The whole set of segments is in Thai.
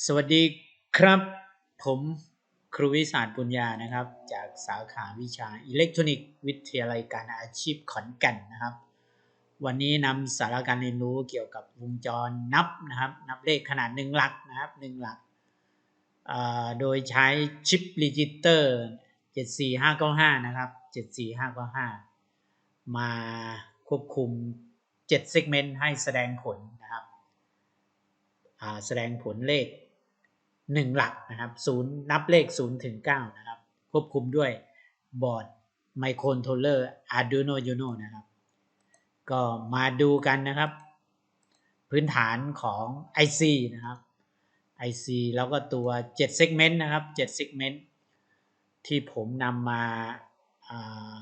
สวัสดีครับ ผมครูวิสารปุญญานะครับ จากสาขาวิชาอิเล็กทรอนิกส์วิทยาลัยการอาชีพขอนแก่นนะครับ วันนี้นำสาระการเรียนรู้เกี่ยวกับวงจรนับนะครับ นับเลขขนาดหนึ่งหลักนะครับหนึ่งหลัก โดยใช้ชิปรีจิเตอร์ 74595 นะครับ 74595 มาควบคุม7เซกเมนต์ให้แสดงผลนะครับแสดงผลเลข 1 หลักนะครับ0นับเลข 0 ถึง 9 นะครับ ควบคุมด้วยบอร์ดไมโครโทรเลอร์ Arduino Uno นะครับ ก็มาดูกันนะครับ พื้นฐานของ IC นะครับ IC แล้วก็ตัว 7 segment นะครับ7 segment ที่ผมนำมาา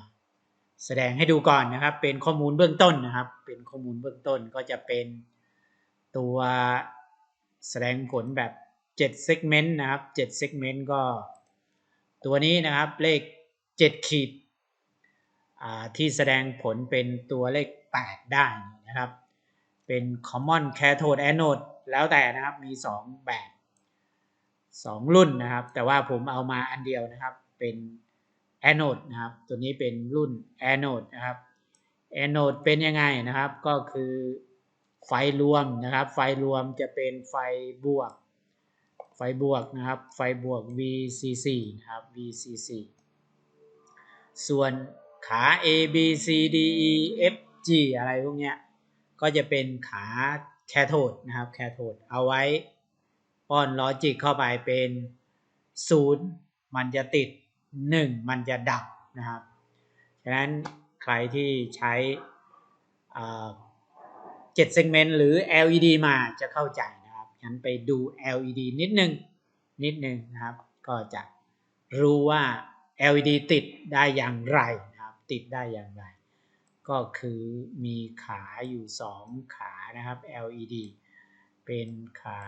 แสดงให้ดูก่อนนะครับ เป็นข้อมูลเบื้องต้นนะครับ เป็นข้อมูลเบื้องต้นก็จะเป็นตัวแสดงผลแบบ 7 segment นะครับ7 segment ก็ตัวนี้นะครับเลข 7 ขีดที่แสดงผลเป็นตัวเลข 8 ได้นะครับ เป็น common cathode anode แล้วแต่นะครับมี 2 แบบ 2 รุ่นนะครับ แต่ว่าผมเอามาอันเดียวนะครับเป็น anode นะครับ ตัวนี้เป็นรุ่น anode นะครับ anode เป็นยังไงนะครับก็คือไฟรวมนะครับ ไฟรวมจะเป็นไฟบวก ไฟบวกนะครับ ไฟบวก VCC นะครับ VCC ส่วนขา A B C D E F G อะไรพวกเนี้ย ก็จะเป็นขาแคโทดนะครับ แคโทดเอาไว้ป้อนลอจิกเข้าไปเป็น 0 มันจะติด 1 มันจะดับนะครับ ฉะนั้นใครที่ใช้เจ็ดเซกเมนต์หรือ LED มาจะเข้าใจ งั้นไปดู LED นิดนึงนิดนึงนะครับ ก็จะรู้ว่า LED ติดได้อย่างไรนะครับ ติดได้อย่างไร ก็คือมีขาอยู่ 2 ขานะครับ LED เป็นขา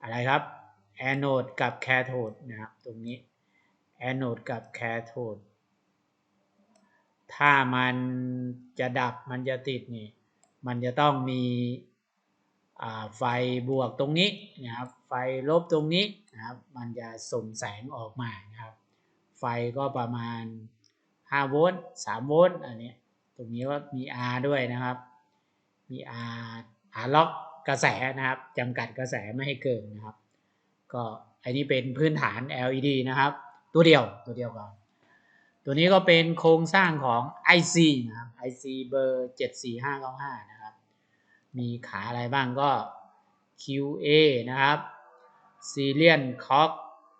อะไรครับแอนโอดกับแคโทดนะครับตรงนี้แอนโอดกับแคโทดถ้ามันจะดับมันจะติดนี่ มันจะต้องมี ไฟบวกตรงนี้นะครับ ไฟลบตรงนี้นะครับ มันจะส่งแสงออกมานะครับ ไฟก็ประมาณ 5 โวลต์ 3 โวลต์ อันนี้ ตรงนี้ว่ามี R ด้วยนะครับ มี R R ล็อกกระแสนะครับจำกัดกระแสไม่ให้เกินนะครับ ก็อันนี้เป็นพื้นฐาน LED นะครับ ตัวเดียว ตัวเดียวก่อน ตัวนี้ก็เป็นโครงสร้างของ IC นะครับ IC เบอร์ 74595นะครับ มีขาอะไรบ้างก็ QA นะครับ Serial Clock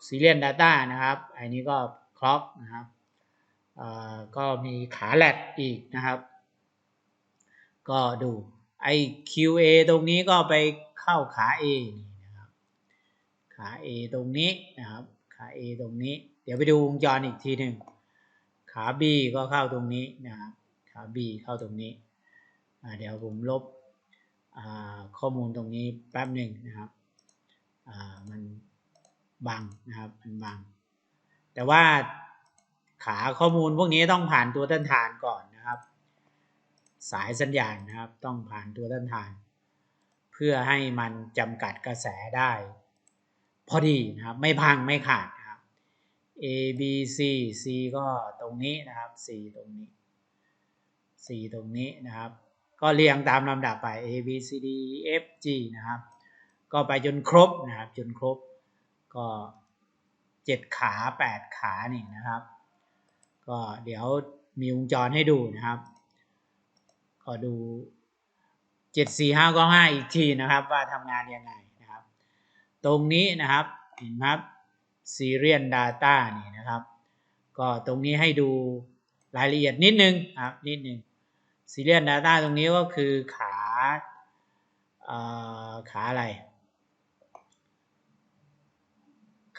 Serial Data นะครับ อันนี้ก็ Clock นะครับก็มีขาแลดอีกนะครับ ก็ดูไอ QA ตรงนี้ก็ไปเข้าขา A นี่นะครับ ขา A ตรงนี้นะครับ ขา A ตรงนี้ เดี๋ยวไปดูวงจรอีกทีหนึ่งขา B ก็เข้าตรงนี้นะครับ ขา B เข้าตรงนี้ เดี๋ยวผมลบ ข้อมูลตรงนี้แป๊บหนึ่งนะครับมันบังนะครับมันบัง แต่ว่าขาข้อมูลพวกนี้ต้องผ่านตัวต้านทานก่อนนะครับ สายสัญญาณนะครับต้องผ่านตัวต้านทาน เพื่อให้มันจำกัดกระแสได้ พอดีนะครับไม่พังไม่ขาดนะครับ A B C C ก็ตรงนี้นะครับ C ตรงนี้ C ตรงนี้นะครับ ก็เรียงตามลำดับไป A B C D E F G นะครับ ก็ไปจนครบนะครับ จนครบก็เจ็ดขาแปดขานี่นะครับ ก็เดี๋ยวมีวงจรให้ดูนะครับ ก็ดูเจ็ดสี่ห้าก็ห้าอีกทีนะครับว่าทำงานยังไงนะครับ ตรงนี้นะครับเห็นครับ Serial Data นี่นะครับ ก็ตรงนี้ให้ดูรายละเอียดนิดนึงครับนิดนึง Serial Data ตรงนี้ก็คือขาขาอะไร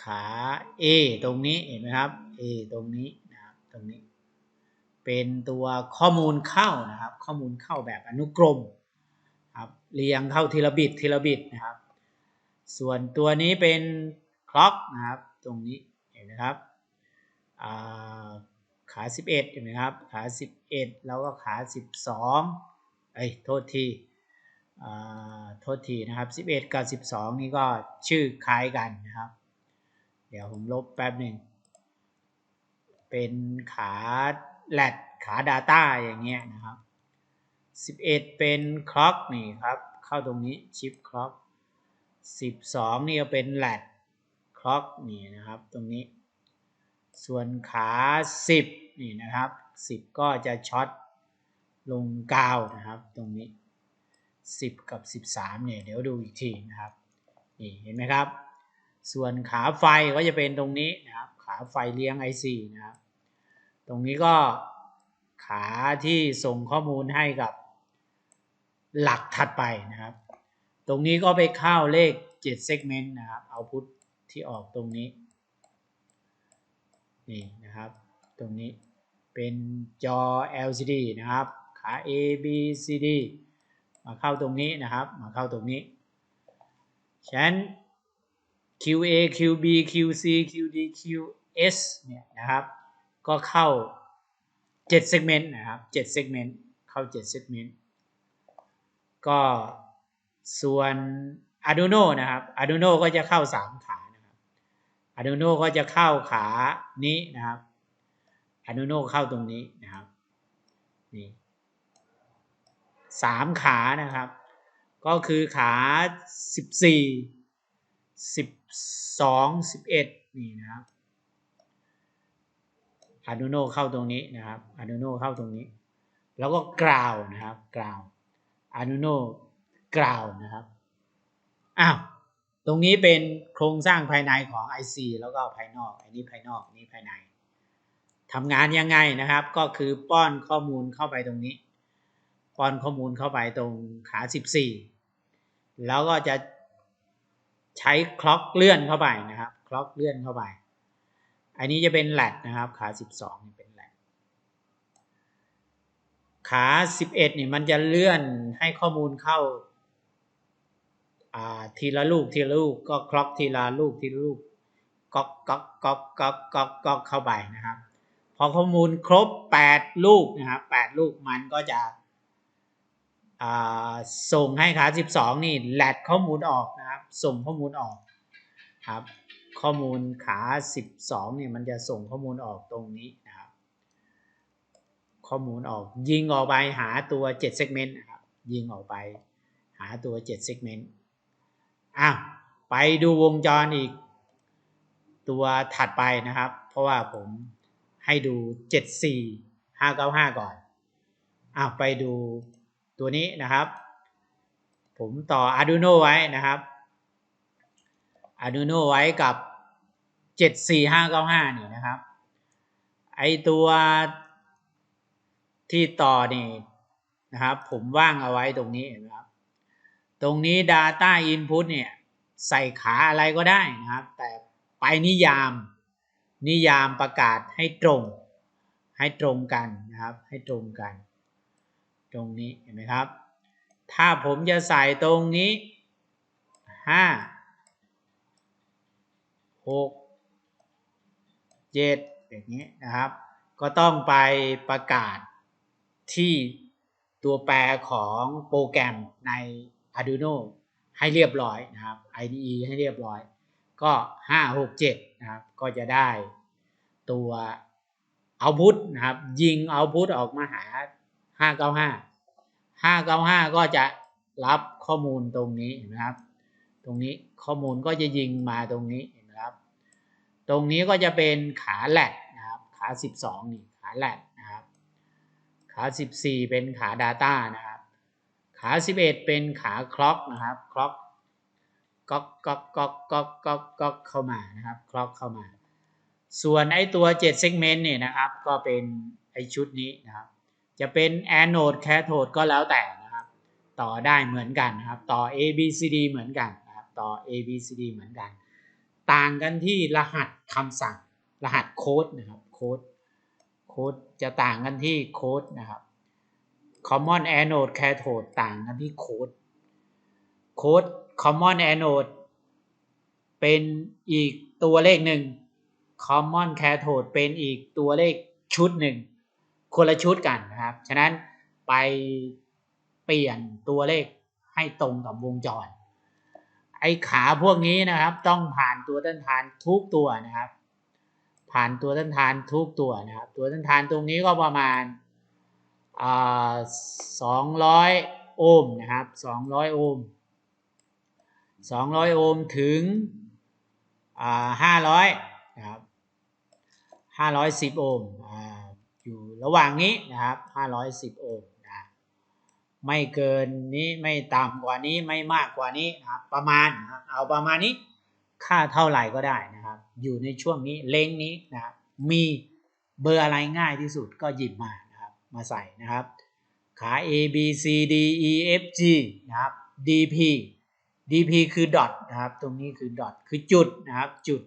ขา A ตรงนี้เห็นไหมครับ A ตรงนี้นะครับตรงนี้ เป็นตัวข้อมูลเข้านะครับ ข้อมูลเข้าแบบอนุกรมครับเรียงเข้าทีละบิตทีละบิตนะครับ ส่วนตัวนี้เป็นคล็อกนะครับ ตรงนี้เห็นไหมครับ ขา 11เห็นไหมครับขา 11 แล้วก็ขา 12ไอ้โทษทีโทษทีนะครับ 11 กับ 12 นี่ก็ชื่อคล้ายกันนะครับ เดี๋ยวผมลบแป๊บหนึ่ง เป็นขาแลดขา Data อย่างเงี้ยนะครับ 11 เป็นคล็อกนี่ครับ เข้าตรงนี้ชิปคล็อก 12 นี่ก็เป็นแลดคล็อกนี่นะครับตรงนี้ ส่วนขา 10 นี่นะครับ 10 ก็จะช็อตลงกาวนะครับ ตรงนี้ 10 กับ 13เนี่ยเดี๋ยวดูอีกทีนะครับนี่เห็นไหมครับ ส่วนขาไฟก็จะเป็นตรงนี้นะครับ ขาไฟเลี้ยง IC นะครับ ตรงนี้ก็ขาที่ส่งข้อมูลให้กับหลักถัดไปนะครับ ตรงนี้ก็ไปเข้าเลข 7 segment นะครับเอาพุทที่ออกตรงนี้ นี่นะครับ ตรงนี้เป็นจอ LCD นะครับ ขา A B C D มาเข้าตรงนี้นะครับ มาเข้าตรงนี้ฉะนั้น QA QB QC QD QS เนี่ยนะครับ ก็เข้า7 segment นะครับ7 segment เข้า7 segment ก็ส่วน Arduino นะครับ Arduino ก็จะเข้า 3 ขา นะครับ Arduino ก็จะเข้าขานี้นะครับ Arduino เข้าตรงนี้นะครับนี่สามขานะครับ ก็คือขา14 12 11นี่นะครับ Arduino เข้าตรงนี้นะครับ Arduino เข้าตรงนี้ แล้วก็กราวนะครับกราว Arduino กราวนะครับอ้าว ตรงนี้เป็นโครงสร้างภายในของ IC แล้วก็ภายนอก อันนี้ภายนอกอันนี้ภายในทำงานยังไงนะครับ ก็คือป้อนข้อมูลเข้าไปตรงนี้ ป้อนข้อมูลเข้าไปตรงขา 14 แล้วก็จะใช้คล็อกเลื่อนเข้าไปนะครับ คล็อกเลื่อนเข้าไป อันนี้จะเป็นแลดนะครับ ขา 12เป็นแลดขา 11นี่มันจะเลื่อนให้ข้อมูลเข้า ทีละลูกทีละลูกก็คล็อกทีละลูกทีละลูกก๊อกก๊อกก๊อกก๊อกก๊อกก๊อกเข้าไปนะครับ พอข้อมูลครบ 8 ลูกนะครับ8ลูกมันก็จะส่งให้ขา12 นี่แลดข้อมูลออกนะครับ ส่งข้อมูลออกครับข้อมูลขา 12นี่ยมันจะส่งข้อมูลออกตรงนี้นะครับ ข้อมูลออกยิงออกไปหาตัว7 segment นะครับยิงออกไปหาตัว7 segment อะไปดูวงจรอีก ตัวถัดไปนะครับ เพราะว่าผมให้ดู 74 595 ก่อนอะไปดูตัวนี้นะครับ ผมต่อ Arduino ไว้นะครับ Arduino ไว้กับ 74595 นี่นะครับ ไอตัวที่ต่อนี่นะครับ ผมว่างเอาไว้ตรงนี้นไหมครับ ตรงนี้ Data Input เนี่ยใส่ขาอะไรก็ได้นะครับ แต่ไปนิยาม นิยามประกาศให้ตรง ให้ตรงกันนะครับ ให้ตรงกัน ตรงนี้เห็นไหมครับ ถ้าผมจะใส่ตรงนี้ห้าหกเจ็ดอย่างนี้นะครับ ก็ต้องไปประกาศที่ตัวแปรของโปรแกรมใน Arduino ให้เรียบร้อยนะครับ IDE ให้เรียบร้อย ก็ 5 6 7 นะครับ ก็จะได้ตัวเอาพุทนะครับ ยิงเอาพุทออกมาหาห้าเก้าห้าห้าเก้าห้าก็จะรับข้อมูลตรงนี้นะครับ ตรงนี้ข้อมูลก็จะยิงมาตรงนี้นะครับ ตรงนี้ก็จะเป็นขาแลดนะครับ ขาสิบสองนี่ ขาแลดนะครับ ขาสิบสี่เป็นขา Data นะครับ ขาสิบเอ็ดเป็นขาคล็อกนะครับคล็อกก๊อกก๊อกก๊อกก๊อกก๊อกก๊อกเข้ามานะครับคล็อกเข้ามา ส่วนไอ้ตัว7 segment เนี่ยนะครับ ก็เป็นไอ้ชุดนี้นะครับ จะเป็นแอนโนดแคโทดก็แล้วแต่นะครับ ต่อได้เหมือนกันนะครับ ต่อ A B C D เหมือนกันนะครับ ต่อ A B C D เหมือนกัน ต่างกันที่รหัสคำสั่ง รหัสโค้ดนะครับโค้ดโค้ดจะต่างกันที่โค้ดนะครับ Common Anode Cathode ต่างกันที่โค้ดโค้ด Common Anode เป็นอีกตัวเลขหนึ่ง Common Cathode เป็นอีกตัวเลขชุดหนึ่ง คนละชุดกันนะครับ ฉะนั้นไปเปลี่ยนตัวเลขให้ตรงกับวงจร ไอ้ขาพวกนี้นะครับ ต้องผ่านตัวต้านทานทุกตัวนะครับ ผ่านตัวต้านทานทุกตัวนะครับ ตัวต้านทานตรงนี้ก็ประมาณ สองร้อยโอห์มนะครับสองร้อยโอห์มสองร้อยโอห์มถึงห้าร้อยนะครับห้าร้อยสิบโอห์มอยู่ระหว่างนี้นะครับห้าร้อยสิบโอห์มนะไม่เกินนี้ไม่ต่ำกว่านี้ไม่มากกว่านี้นะครับประมาณนะครับเอาประมาณนี้ค่าเท่าไหร่ก็ได้นะครับ อยู่ในช่วงนี้เล้งนี้นะครับมีเบอร์อะไรง่ายที่สุดก็หยิบมา มาใส่นะครับขา A B C D E F G นะครับ DP DP คือดอทนะครับ ตรงนี้คือดอทคือจุดนะครับ จุด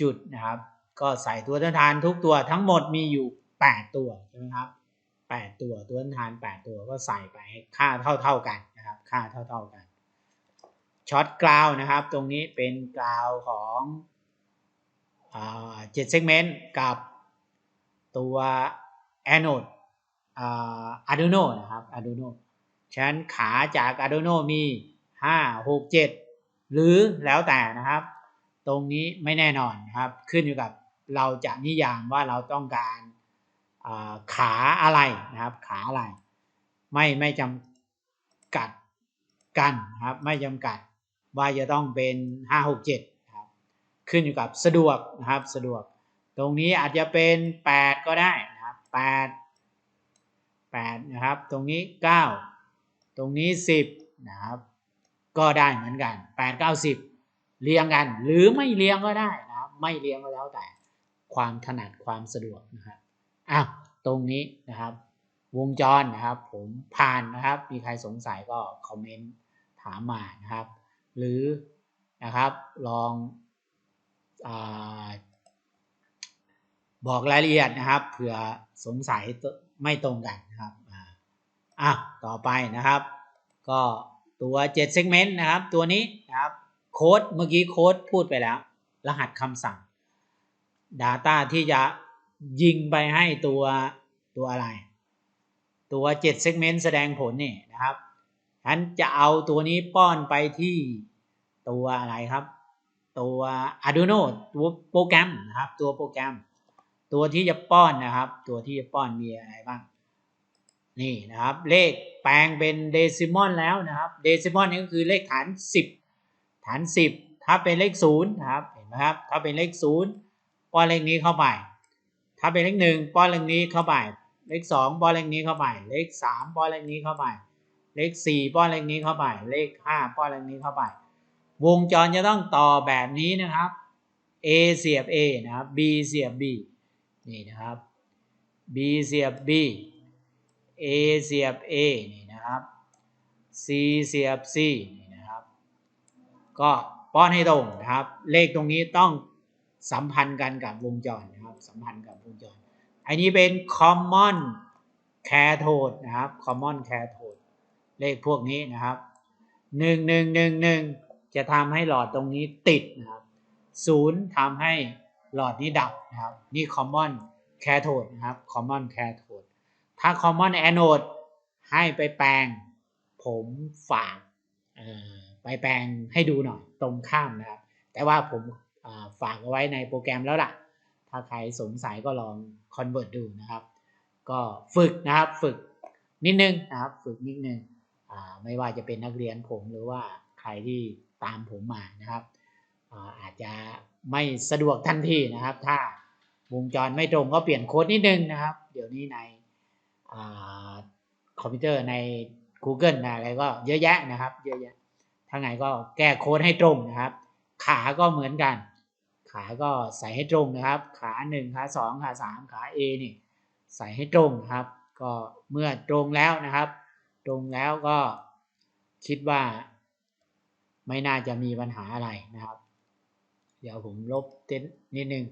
จุดนะครับ ก็ใส่ตัวต้นทานทุกตัวทั้งหมดมีอยู่ 8 ตัวใช่ไหมครับ 8 ตัวตัวต้นทาน 8 ตัวก็ใส่ไปค่าเท่าเท่ากันนะครับ ค่าเท่าเท่ากันช็อตกราวนะครับ ตรงนี้เป็นกราวของเจ็ดเซกเมนต์กับตัวแอนโอด โนนะครับอาร์ดูโนฉะนั้นขาจากอาร์ดูโนมีห้าหกเจ็ดหรือแล้วแต่นะครับ ตรงนี้ไม่แน่นอนนะครับ ขึ้นอยู่กับเราจะนิยามว่าเราต้องการขาอะไรนะครับ ขาอะไร ไม่ไม่จำกัดกันนะครับ ไม่จำกัดว่าจะต้องเป็นห้าหกเจ็ดครับ ขึ้นอยู่กับสะดวกนะครับ สะดวก ตรงนี้อาจจะเป็นแปดก็ได้นะครับแปดแปดนะครับ ตรงนี้เก้าตรงนี้สิบนะครับ ก็ได้เหมือนกันแปดเก้าสิบเรียงกัน หรือไม่เรียงก็ได้นะครับ ไม่เรียงก็แล้วแต่ ความถนัดความสะดวกนะครับอ้าวตรงนี้นะครับ วงจรนะครับ ผมผ่านนะครับ มีใครสงสัยก็คอมเมนต์ถามมานะครับ หรือนะครับลองอบอกรายละเอียดนะครับเผื่อสงสัย ไม่ตรงกันนะครับอะต่อไปนะครับ ก็ตัว7 segment นะครับ ตัวนี้นะครับโค้ดเมื่อกี้โค้ดพูดไปแล้ว รหัสคำสั่ง Data ที่จะยิงไปให้ตัวตัวอะไร ตัว7 segment แสดงผลนี่นะครับฉันจะเอาตัวนี้ป้อนไปที่ตัวอะไรครับ ตัว Arduino ตัวโปรแกรมนะครับ ตัวโปรแกรม ตัวที่จะป้อนนะครับ ตัวที่จะป้อนมีอะไรบ้าง นี่นะครับ เลขแปลงเป็นเดซิมอลแล้วนะครับ เดซิมอลนี่ก็คือเลขฐาน 10 ฐาน 10 ถ้าเป็นเลข0นะครับ เห็นไหมครับ ถ้าเป็นเลข0ป้อนเลขนี้เข้าไป ถ้าเป็นเลข1ป้อนเลขนี้เข้าไป เลข2ป้อนเลขนี้เข้าไป เลข3ป้อนเลขนี้เข้าไป เลข4ป้อนเลขนี้เข้าไป เลข5ป้อนเลขนี้เข้าไป วงจรจะต้องต่อแบบนี้นะครับ A เสียบ A นะครับ B เสียบ B นี่นะครับ B เสียบ B A เสียบ A นี่นะครับ C เสียบ C นี่นะครับ ก็ป้อนให้ตรงนะครับ เลขตรงนี้ต้องสัมพันธ์กันกับวงจรนะครับ สัมพันธ์กับวงจร อันนี้เป็น common cathode นะครับ common cathode เลขพวกนี้นะครับหนึ่งหนึ่งหนึ่งหนึ่งจะทำให้หลอดตรงนี้ติดนะครับศูนย์ทำให้ หลอดนี้ดับนะครับนี่ common cathode นะครับ common cathode ถ้า common anode ให้ไปแปลงผมฝากไปแปลงให้ดูหน่อยตรงข้ามนะครับ แต่ว่าผมฝากเอาไว้ในโปรแกรมแล้วล่ะ ถ้าใครสงสัยก็ลอง convert ดูนะครับ ก็ฝึกนะครับฝึกนิดนึงนะครับ ฝึกนิดนึงไม่ว่าจะเป็นนักเรียนผมหรือว่าใครที่ตามผมมานะครับ อาจจะไม่สะดวกทันทีนะครับ ถ้าวงจรไม่ตรงก็เปลี่ยนโค้ดนิดนึงนะครับ เดี๋ยวนี้ในคอมพิวเตอร์ใน Google นะอะไรก็เยอะแยะนะครับ เยอะแยะถ้าไงก็แก้โค้ดให้ตรงนะครับ ขาก็เหมือนกัน ขาก็ใส่ให้ตรงนะครับ ขาหนึ่งขาสองขาสามขา A นี่ใส่ให้ตรงครับ ก็เมื่อตรงแล้วนะครับ ตรงแล้วก็คิดว่าไม่น่าจะมีปัญหาอะไรนะครับ เดี๋ยวผมลบเต้นนิดนึง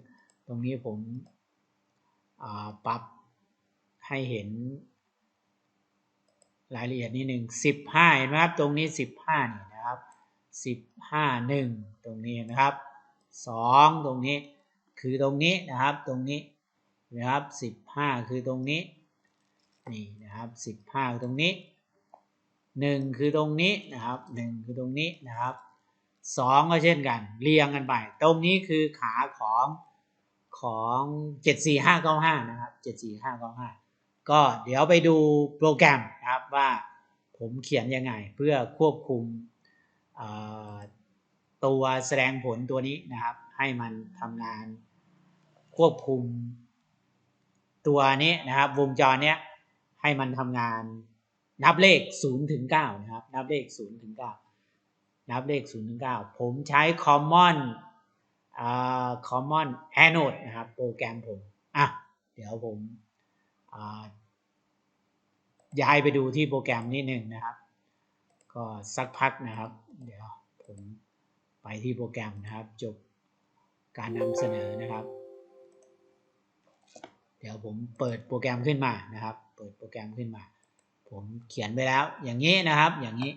ตรงนี้ผมปรับให้เห็น รายละเอียดนิดหนึ่งสิบห้าเห็นไหมครับ ตรงนี้สิบห้านี่นะครับสิบห้าหนึ่งตรงนี้นะครับสองตรงนี้คือตรงนี้นะครับตรงนี้นะครับสิบห้าคือตรงนี้นี่นะครับสิบห้าตรงนี้หนึ่งคือตรงนี้นะครับหนึ่งคือตรงนี้นะครับ สองก็เช่นกัน เรียงกันไป ตรงนี้คือขาของของเจ็ดสี่ห้าเก้าห้านะครับเจ็ดสี่ห้าเก้าห้าก็เดี๋ยวไปดูโปรแกรมนะครับว่าผมเขียนยังไงเพื่อควบคุมตัวแสดงผลตัวนี้นะครับ ให้มันทำงานควบคุมตัวนี้นะครับ วงจรเนี้ยให้มันทำงานนับเลข0ถึง9นะครับ นับเลข0ถึง9 นับเลข0ถึง9ผมใช้ common อ่า common anode นะครับ โปรแกรมผมอะเดี๋ยวผมอ่าย้ายไปดูที่โปรแกรมนิดนึงนะครับ ก็สักพักนะครับ เดี๋ยวผมไปที่โปรแกรมนะครับ จบการนำเสนอนะครับ เดี๋ยวผมเปิดโปรแกรมขึ้นมานะครับ เปิดโปรแกรมขึ้นมา ผมเขียนไปแล้วอย่างนี้นะครับ อย่างนี้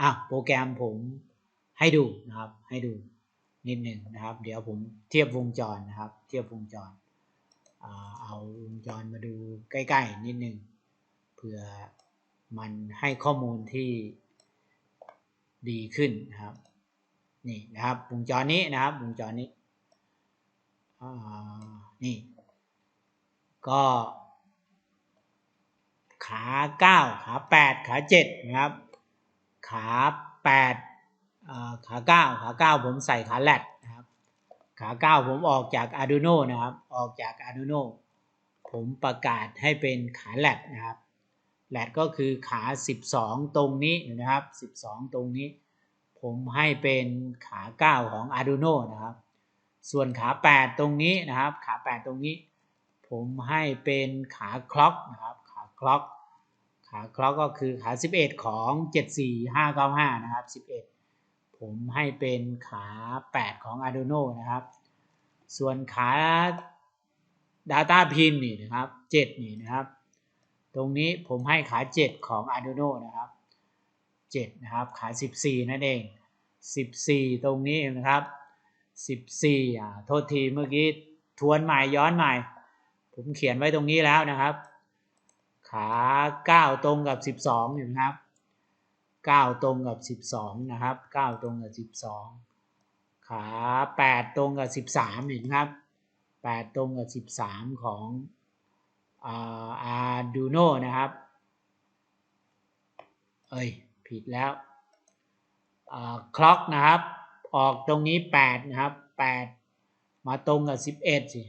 อะโปรแกรมผมให้ดูนะครับ ให้ดูนิดหนึ่งนะครับ เดี๋ยวผมเทียบวงจรนะครับ เทียบวงจร เอาวงจรมาดูใกล้ๆนิดหนึ่งเพื่อมันให้ข้อมูลที่ดีขึ้นนะครับนี่นะครับวงจรนี้นะครับวงจรนี้นี่ ก็ขาเก้าขาแปดขาเจ็ดนะครับ ขาแปดขาเก้าขาเก้าผมใส่ขาแรดนะครับขาเก้าผมออกจาก Arduino นะครับ ออกจาก Arduino ผมประกาศให้เป็นขาแรดนะครับแรดก็คือขา 12 ตรงนี้นะครับ 12 ตรงนี้ ผมให้เป็นขา 9 ของ Arduino นะครับ ส่วนขา 8 ตรงนี้นะครับ ขา 8 ตรงนี้ ผมให้เป็นขาคล็อกนะครับ ขาคล็อก คล็อกก็คือขา 11 ของ 74595 นะครับ 11 ผมให้เป็นขา 8 ของ Arduino นะครับ ส่วนขา Data Pin นี่นะครับ 7 นี่นะครับ ตรงนี้ผมให้ขา 7 ของ Arduino นะครับ 7 นะครับ ขา 14 นั่นเอง 14 ตรงนี้นะครับ 14อ่าโทษทีเมื่อกี้ทวนใหม่ย้อนใหม่ ผมเขียนไว้ตรงนี้แล้วนะครับ ขา9ตรงกับ 12อยู่นะครับ9ตรงกับ 12นะครับ9ตรงกับ 12 ขา 8 ตรงกับ 13เห็นครับ 8 ตรงกับ 13 ของอาร์ดูโนนะครับ เอ้ย ผิดแล้วคล็อกนะครับ ออกตรงนี้ 8 นะครับ 8 มาตรงกับ 11 สิ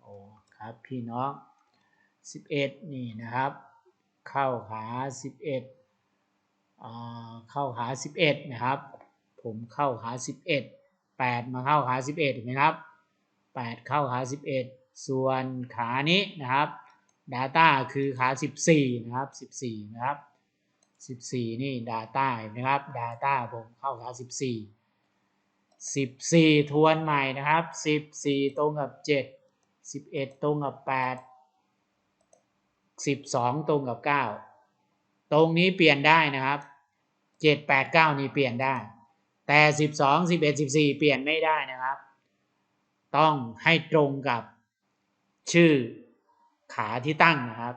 โอ้ ครับพี่น้อง 11 นี่นะครับ เข้าขา11เอเข้าขา11นะครับ ผมเข้าขา11 8มาเข้าขา11เห็นไหมครับ8เข้าขา11ส่วนขานี้นะครับ Data คือขา 14 นะครับ 14 นะครับ 14 นี่ Data นะครับ Data ผมเข้าขา 14 14 ทวนใหม่นะครับ 14 ตรงกับ7สิบเอ็ดตรงกับแปด สิบสองตรงกับเก้าตรงนี้เปลี่ยนได้นะครับเจ็ดแปดเก้านี่เปลี่ยนได้ แต่สิบสองสิบเอ็ดสิบสี่เปลี่ยนไม่ได้นะครับ ต้องให้ตรงกับชื่อขาที่ตั้งนะครับ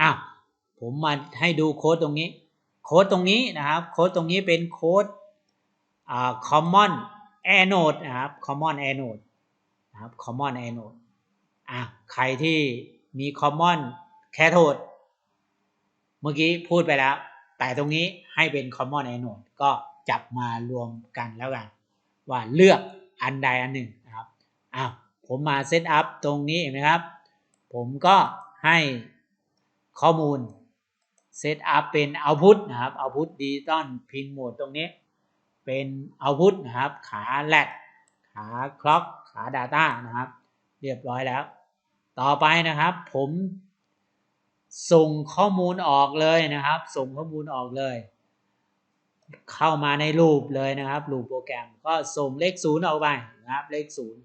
อ้าวผมมาให้ดูโค้ดตรงนี้ โค้ดตรงนี้นะครับ โค้ดตรงนี้เป็นโค้ดอ่า common anode นะครับ common anode นะครับ common anode อะใครที่มี common cathode เมื่อกี้พูดไปแล้ว แต่ตรงนี้ให้เป็น common anode ก็จับมารวมกันแล้วกัน ว่าเลือกอันใดอันหนึ่งนะครับอ้าวผมมาเซตอัพตรงนี้เห็นไหมครับ ผมก็ให้ข้อมูลเซตอัพเป็น output นะครับ output digital pin mode ตรงนี้ เป็น output นะครับ ขาแลดขา clock ขา Data นะครับ เรียบร้อยแล้ว ต่อไปนะครับ ผม ส่งข้อมูลออกเลยนะครับ ส่งข้อมูลออกเลย เข้ามาในรูปเลยนะครับรูปโปรแกรมก็ส่งเลขศูนย์ออกไปนะครับ เลขศูนย์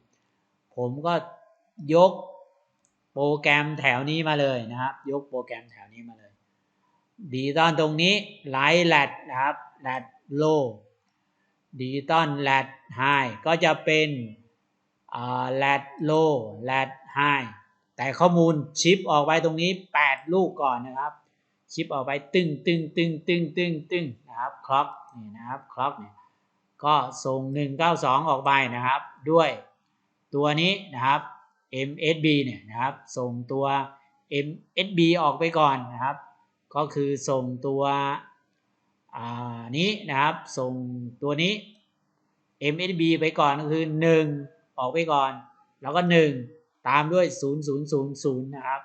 ผมก็ยกโปรแกรมแถวนี้มาเลยนะครับ ยกโปรแกรมแถวนี้มาเลยดีตอนตรงนี้ไลท์แลดนะครับแลดโลดิจิตอลแลดไฮก็จะเป็นแลดโลแลดไฮ แต่ข้อมูลชิปออกไปตรงนี้ 8 ลูกก่อนนะครับ ชิปออกไปตึงตึงตึงตึงตึงตึงนะครับคล็อกนี่นะครับคล็อกเนี่ยก็ส่ง 192 ออกไปนะครับ ด้วยตัวนี้นะครับ MSB เนี่ยนะครับ ส่งตัว MSB ออกไปก่อนนะครับ ก็คือส่งตัวอ่านี้นะครับ ส่งตัวนี้ MSB ไปก่อนก็คือ 1 ออกไปก่อน แล้วก็ 1 ตามด้วย 0000 นะครับ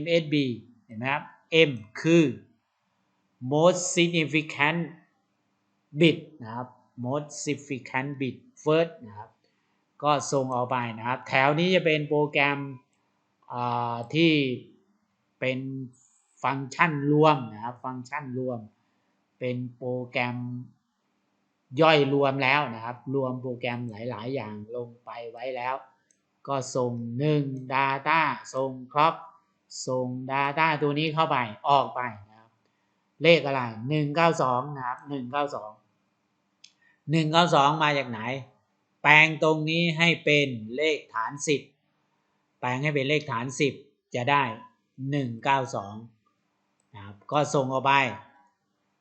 MSB เห็นไหมครับ M คือ most significant bit นะครับ most significant bit first นะครับก็ส่งออกไปนะครับ แถวนี้จะเป็นโปรแกรมอ่าที่เป็นฟังก์ชันรวมนะครับ ฟังก์ชันรวม เป็นโปรแกรมย่อยรวมแล้วนะครับ รวมโปรแกรมหลาย ๆ อย่างลงไปไว้แล้ว ก็ส่ง 1 Data ส่ง Clock ส่ง Data ตัวนี้เข้าไปออกไปนะครับ เลขอะไร 192 นะครับ 192 192 มาจากไหน แปลงตรงนี้ให้เป็นเลขฐาน 10 แปลงให้เป็นเลขฐาน 10 จะได้ 192 นะครับ ก็ส่งออกไป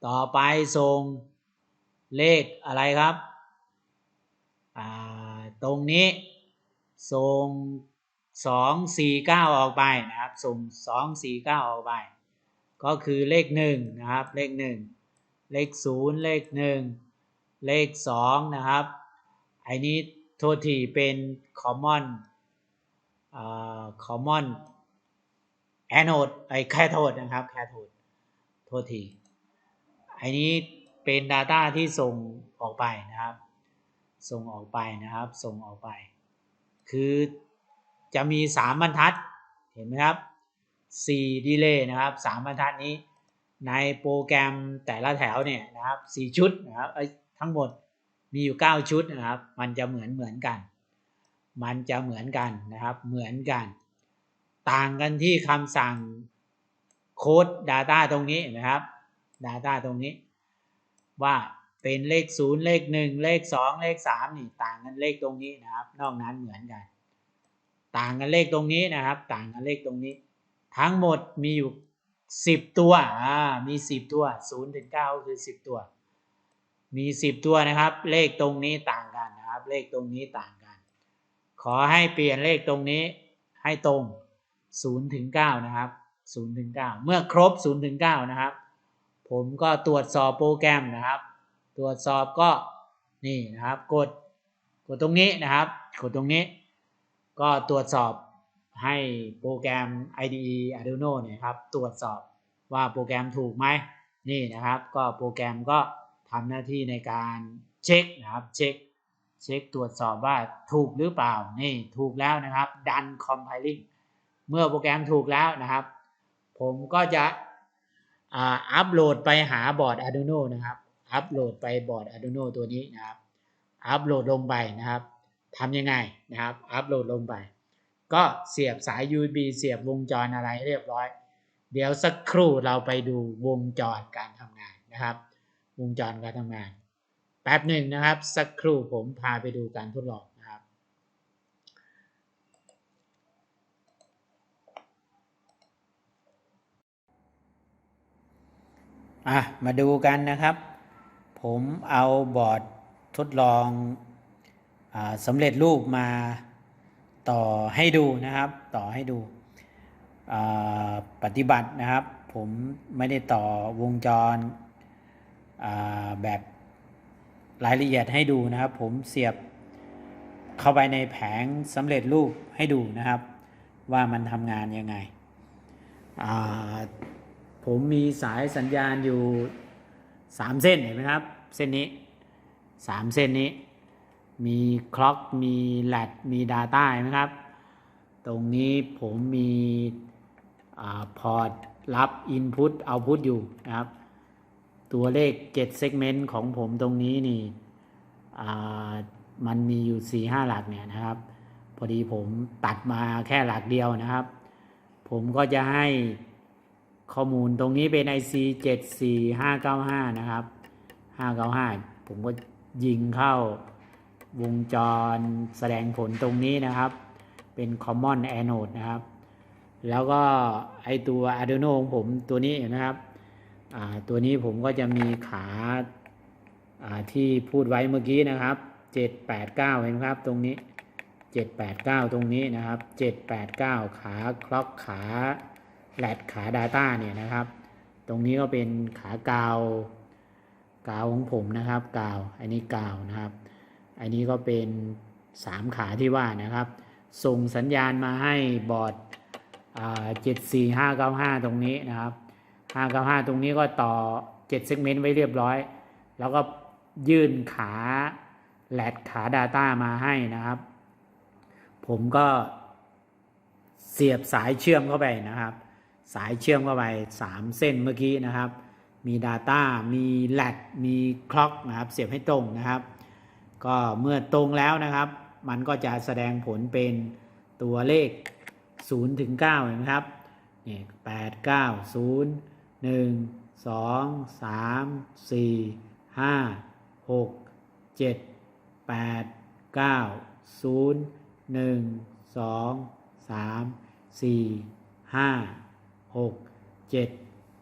ต่อไปส่งเลขอะไรครับ ตรงนี้ ส่ง249ออกไปนะครับส่ง249ออกไป ก็คือเลข1นะครับ เลข1เลข0เลข1เลข2นะครับอ้นี้โทษทีเป็น common อ่า common anode ไอ้แคโทษนะครับแคโทษโทษทีไอ้นี้เป็น Data ที่ส่งออกไปนะครับ ส่งออกไปนะครับ ส่งออกไป คือจะมี 3 บรรทัดเห็นไหมครับ4ดีเลย์นะครับ3บรรทัดนี้ ในโปรแกรมแต่ละแถวเนี่ยนะครับ4ชุดนะครับเอ้ทั้งหมดมีอยู่ 9 ชุดนะครับ มันจะเหมือนเหมือนกัน มันจะเหมือนกันนะครับเหมือนกัน ต่างกันที่คำสั่งโค้ด Data ตรงนี้นะครับ Data ตรงนี้ว่า เป็นเลข0เลข1เลข2เลข3นี่ต่างกันเลขตรงนี้นะครับ นอกนั้นเหมือนกัน ต่างกันเลขตรงนี้นะครับ ต่างกันเลขตรงนี้ ทั้งหมดมีอยู่10ตัวอ่ามี10ตัว0ถึง9ก็คือ10ตัว มี10ตัวนะครับ เลขตรงนี้ต่างกันนะครับ เลขตรงนี้ต่างกัน ขอให้เปลี่ยนเลขตรงนี้ให้ตรง0ถึง9นะครับ0ถึง9เมื่อครบ0ถึง9นะครับ ผมก็ตรวจสอบโปรแกรมนะครับ ตรวจสอบก็นี่นะครับกดกดตรงนี้นะครับกดตรงนี้ ก็ตรวจสอบให้โปรแกรม IDE Arduino เนี่ยครับตรวจสอบว่าโปรแกรมถูกไหมนี่นะครับ ก็โปรแกรมก็ทำหน้าที่ในการเช็คนะครับเช็คเช็คตรวจสอบว่าถูกหรือเปล่านี่ถูกแล้วนะครับดัน compiling เมื่อโปรแกรมถูกแล้วนะครับ ผมก็จะอ่าอัปโหลดไปหาบอร์ด Arduino นะครับ อัปโหลดไปบอร์ด Arduino ตัวนี้นะครับ อัปโหลดลงไปนะครับทำยังไงนะครับ อัปโหลดลงไป ก็เสียบสาย USB เสียบวงจรอะไรเรียบร้อย เดี๋ยวสักครู่เราไปดูวงจรการทำงานนะครับ วงจรการทำงาน แป๊บหนึ่งนะครับ สักครู่ผมพาไปดูการทดลองนะครับ อะ มาดูกันนะครับ ผมเอาบอร์ดทดลองอสำเร็จรูปมาต่อให้ดูนะครับ ต่อให้ดูปฏิบัตินะครับ ผมไม่ได้ต่อวงจรแบบรายละเอียดให้ดูนะครับ ผมเสียบเข้าไปในแผงสำเร็จรูปให้ดูนะครับ ว่ามันทำงานยังไง ผมมีสายสัญญาณอยู่ สามเส้นเห็นไหมครับ เส้นนี้สามเส้นนี้ มีคล็อกมีแลดมี Data เห็นไหมครับ ตรงนี้ผมมีพอร์ตรับ Input Output อยู่นะครับ ตัวเลข 7 segment ของผมตรงนี้นี่มันมีอยู่ 4 5 หลักเนี่ยนะครับ พอดีผมตัดมาแค่หลักเดียวนะครับ ผมก็จะให้ ข้อมูลตรงนี้เป็น IC 74595 นะครับ 595 ผมก็ยิงเข้าวงจรแสดงผลตรงนี้นะครับ เป็น Common Anode นะครับ แล้วก็ไอตัว Arduino ของผมตัวนี้นะครับ ตัวนี้ผมก็จะมีขาาที่พูดไว้เมื่อกี้นะครับ 789 เห็นไหมครับตรงนี้ 789 ตรงนี้นะครับ 789 ขาคล็อกขา แลดขา Data เนี่ยนะครับ ตรงนี้ก็เป็นขากาวกาวของผมนะครับกาวอันนี้กาวนะครับ อันนี้ก็เป็นสามขาที่ว่านะครับ ส่งสัญญาณมาให้บอร์ดเจ็ดสี่ห้าเก้าห้าตรงนี้นะครับห้าเก้าห้าตรงนี้ก็ต่อเจ็ดเซกเมนต์ไว้เรียบร้อย แล้วก็ยื่นขาแหลดขา Data มาให้นะครับ ผมก็เสียบสายเชื่อมเข้าไปนะครับ สายเชื่อมเข้าไป 3 เส้นเมื่อกี้นะครับ มี Data มีแลดมีคล็อกนะครับเสียบให้ตรงนะครับ ก็เมื่อตรงแล้วนะครับ มันก็จะแสดงผลเป็นตัวเลข0ถึง9เห็นไหมครับนี่แปดเก้าศูนย์หนึ่งสองสามสี่ห้าหกเจ็ดแปดเก้าศูนย์หนึ่งสองสามสี่ห้า หกเจ็ด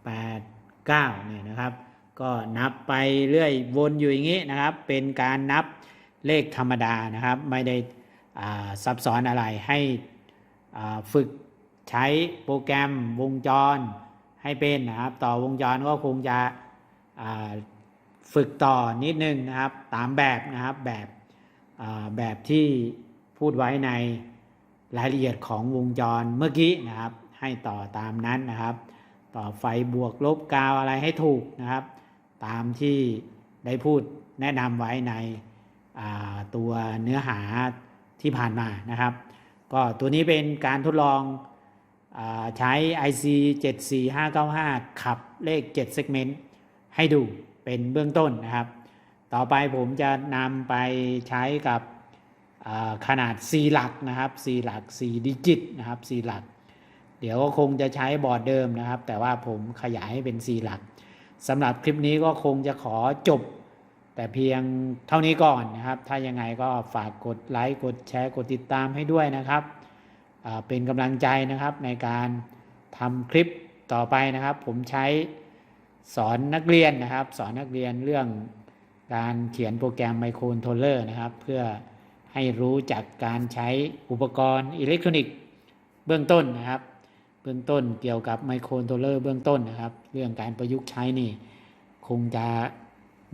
แปดเก้าเนี่ยนะครับ ก็นับไปเรื่อยวนอยู่อย่างนี้นะครับ เป็นการนับเลขธรรมดานะครับ ไม่ได้ซับซ้อนอะไรให้ฝึกใช้โปรแกรมวงจรให้เป็นนะครับ ต่อวงจรก็คงจะฝึกต่อนิดนึงนะครับ ตามแบบนะครับแบบแบบที่พูดไว้ในรายละเอียดของวงจรเมื่อกี้นะครับ ให้ต่อตามนั้นนะครับ ต่อไฟบวกลบกาวอะไรให้ถูกนะครับ ตามที่ได้พูดแนะนำไว้ในตัวเนื้อหาที่ผ่านมานะครับ ก็ตัวนี้เป็นการทดลองอใช้ IC 74595 ขับเลข 7 segment ให้ดูเป็นเบื้องต้นนะครับ ต่อไปผมจะนำไปใช้กับขนาด 4 หลักนะครับ 4 หลัก 4 ดิจิตนะครับ 4 หลัก เดี๋ยวก็คงจะใช้บอร์ดเดิมนะครับ แต่ว่าผมขยายให้เป็น 4 หลักสำหรับคลิปนี้ก็คงจะขอจบ แต่เพียงเท่านี้ก่อนนะครับ ถ้ายังไงก็ฝากกดไลค์กดแชร์กดติดตามให้ด้วยนะครับ เป็นกำลังใจนะครับในการทำคลิปต่อไปนะครับ ผมใช้สอนนักเรียนนะครับ สอนนักเรียนเรื่องการเขียนโปรแกรมไมโครคอนโทรลเลอร์นะครับ เพื่อให้รู้จักการใช้อุปกรณ์อิเล็กทรอนิกส์เบื้องต้นนะครับ เบื้องต้นเกี่ยวกับไมโครคนโทรลเลอร์เบื้องต้นนะครับ เรื่องการประยุกต์ใช้นี่ คงจะ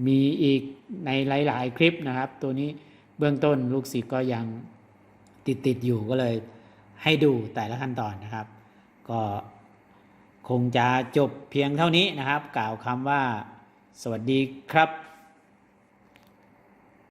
มีอีกในหลาย ๆ คลิปนะครับ ตัวนี้เบื้องต้นลูกศิษย์ก็ยังติดติดอยู่ก็เลยให้ดูแต่ละขั้นตอนนะครับ ก็คงจะจบเพียงเท่านี้นะครับ กล่าวคำว่า สวัสดีครับ